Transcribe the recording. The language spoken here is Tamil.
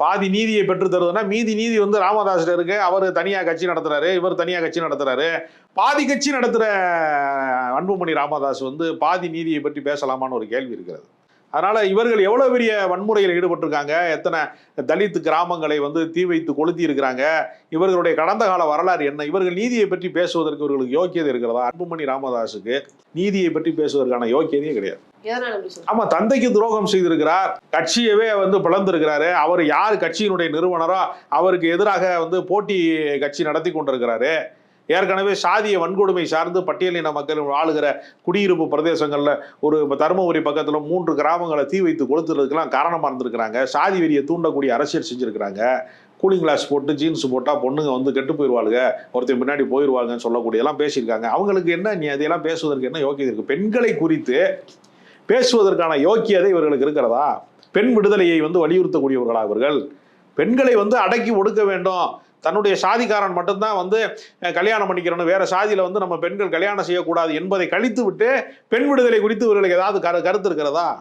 பாதி நீதியை பெற்று தருதுன்னா மீதி நீதி வந்து ராமதாஸ் இருக்கு. அவர் தனியா கட்சி நடத்துறாரு. இவர் தனியா கட்சி நடத்துறாரு. பாதி கட்சி நடத்துற அன்புமணி ராமதாஸ் வந்து பாதி நீதியை பற்றி பேசலாமான்னு ஒரு கேள்வி இருக்கிறது. அதனால இவர்கள் எவ்வளவு பெரிய வன்முறையில் ஈடுபட்டிருக்காங்க? எத்தனை தலித்து கிராமங்களை வந்து தீ வைத்து கொளுத்தி இருக்கிறாங்க? இவர்களுடைய கடந்த கால வரலாறு என்ன? இவர்கள் நீதியை பற்றி பேசுவதற்கு இவர்களுக்கு யோக்கியதை இருக்கிறதா? அன்புமணி ராமதாஸுக்கு நீதியை பற்றி பேசுவதற்கான யோக்கியதையே கிடையாது. ஆமா தந்தைக்கு துரோகம் செய்திருக்கிறார். கட்சியவே வந்து பிளந்திருக்கிறாரு. அவர் யார் கட்சியினுடைய நிறுவனரோ அவருக்கு எதிராக வந்து போட்டி கட்சி நடத்தி கொண்டிருக்கிறாரு. ஏற்கனவே சாதிய வன்கொடுமை சார்ந்து பட்டியலின மக்கள் ஆளுகிற குடியிருப்பு பிரதேசங்கள்ல ஒரு தருமபுரி பக்கத்துல மூன்று கிராமங்களை தீ வைத்து கொளுத்துறதுக்கெல்லாம் காரணமா இருந்திருக்கிறாங்க. சாதி வெறியை தூண்டக்கூடிய அரசியல் செஞ்சிருக்கிறாங்க. கூலிங் கிளாஸ் போட்டு ஜீன்ஸ் போட்டா பொண்ணுங்க வந்து கெட்டு போயிடுவாளுங்க ஒருத்தர் முன்னாடி போயிடுவாங்கன்னு சொல்லக்கூடியதெல்லாம் பேசியிருக்காங்க. அவங்களுக்கு என்ன நீ அதையெல்லாம் பேசுவதற்கு என்ன யோக்கியது இருக்கு? பெண்களை குறித்து பேசுவதற்கான யோக்கியதை இவர்களுக்கு இருக்கிறதா? பெண் விடுதலையை வந்து வலியுறுத்தக்கூடியவர்களா இவர்கள் பெண்களை வந்து அடக்கி ஒடுக்க வேண்டும். தன்னுடைய சாதிக்காரன் மட்டும்தான் வந்து கல்யாணம் பண்ணிக்கிறணும் வேற சாதியில வந்து நம்ம பெண்கள் கல்யாணம் செய்யக்கூடாது என்பதை கழித்து விட்டு பெண் விடுதலை குறித்து இவர்களுக்கு ஏதாவது கரு கருத்து இருக்கிறதா?